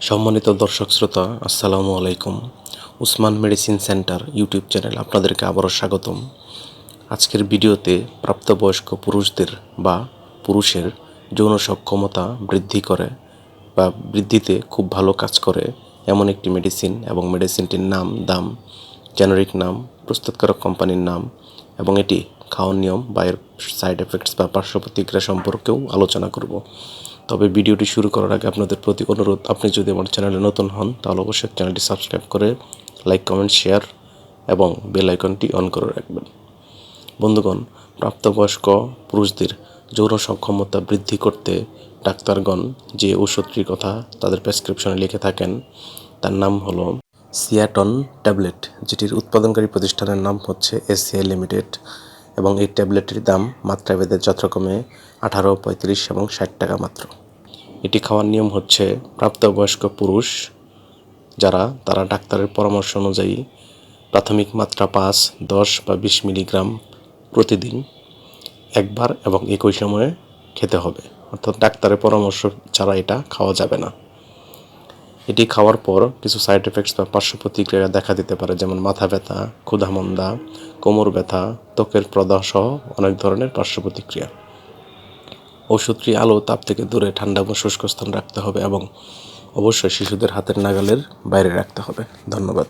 সম্মানিত দর্শক শ্রোতা, আসসালামু আলাইকুম। Usman medicine centre YouTube channel আপনাদেরকে আবারও স্বাগতম। আজকের ভিডিওতে প্রাপ্তবয়স্ক পুরুষদের বা পুরুষের যৌন সক্ষমতা বৃদ্ধি করে বা বৃদ্ধিতে খুব ভালো কাজ করে এমন একটি মেডিসিন এবং মেডিসিনটির নাম, দাম, জেনারিক নাম, প্রস্তুতকারক কোম্পানির নাম এবং এটি খাওয়ার নিয়ম বা এর সাইড এফেক্টস বা পার্শ্ব প্রতিক্রিয়া সম্পর্কেও আলোচনা করব। তবে ভিডিওটি শুরু করার আগে আপনাদের প্রতি অনুরোধ, আপনি যদি আমার চ্যানেলে নতুন হন, তাহলে অবশ্যই চ্যানেলটি সাবস্ক্রাইব করে লাইক, কমেন্ট, শেয়ার এবং বেল আইকনটি অন করে রাখবেন। বন্ধুগণ, প্রাপ্তবয়স্ক পুরুষদের যৌন সক্ষমতা বৃদ্ধি করতে ডাক্তারগণ যে ঔষধটির কথা তাদের প্রেসক্রিপশনে লিখে থাকেন, তার নাম হলো সিয়াটন ট্যাবলেট, যেটির উৎপাদনকারী প্রতিষ্ঠানের নাম হচ্ছে এসিআই লিমিটেড। এবং এই ট্যাবলেটটির দাম মাত্রাভেদে যথাক্রমে আঠারো, পঁয়ত্রিশ এবং ষাট টাকা মাত্র। এটি খাওয়ার নিয়ম হচ্ছে প্রাপ্তবয়স্ক পুরুষ যারা, তারা ডাক্তারের পরামর্শ অনুযায়ী প্রাথমিক মাত্রা পাঁচ, দশ বা বিশ মিলিগ্রাম প্রতিদিন একবার এবং একই সময়ে খেতে হবে। অর্থাৎ ডাক্তারের পরামর্শ ছাড়া এটা খাওয়া যাবে না। এটি খাওয়ার পর কিছু সাইড এফেক্টস বা পার্শ্ব প্রতিক্রিয়া দেখা দিতে পারে, যেমন মাথা ব্যথা ক্ষুধামন্দা কোমর ব্যথা, ত্বকের প্রদাহ সহ অনেক ধরনের পার্শ্ব প্রতিক্রিয়া। ওষুধটি আলো তাপ থেকে দূরে ঠান্ডা এবং শুষ্ক স্থান রাখতে হবে এবং অবশ্যই শিশুদের হাতের নাগালের বাইরে রাখতে হবে। ধন্যবাদ।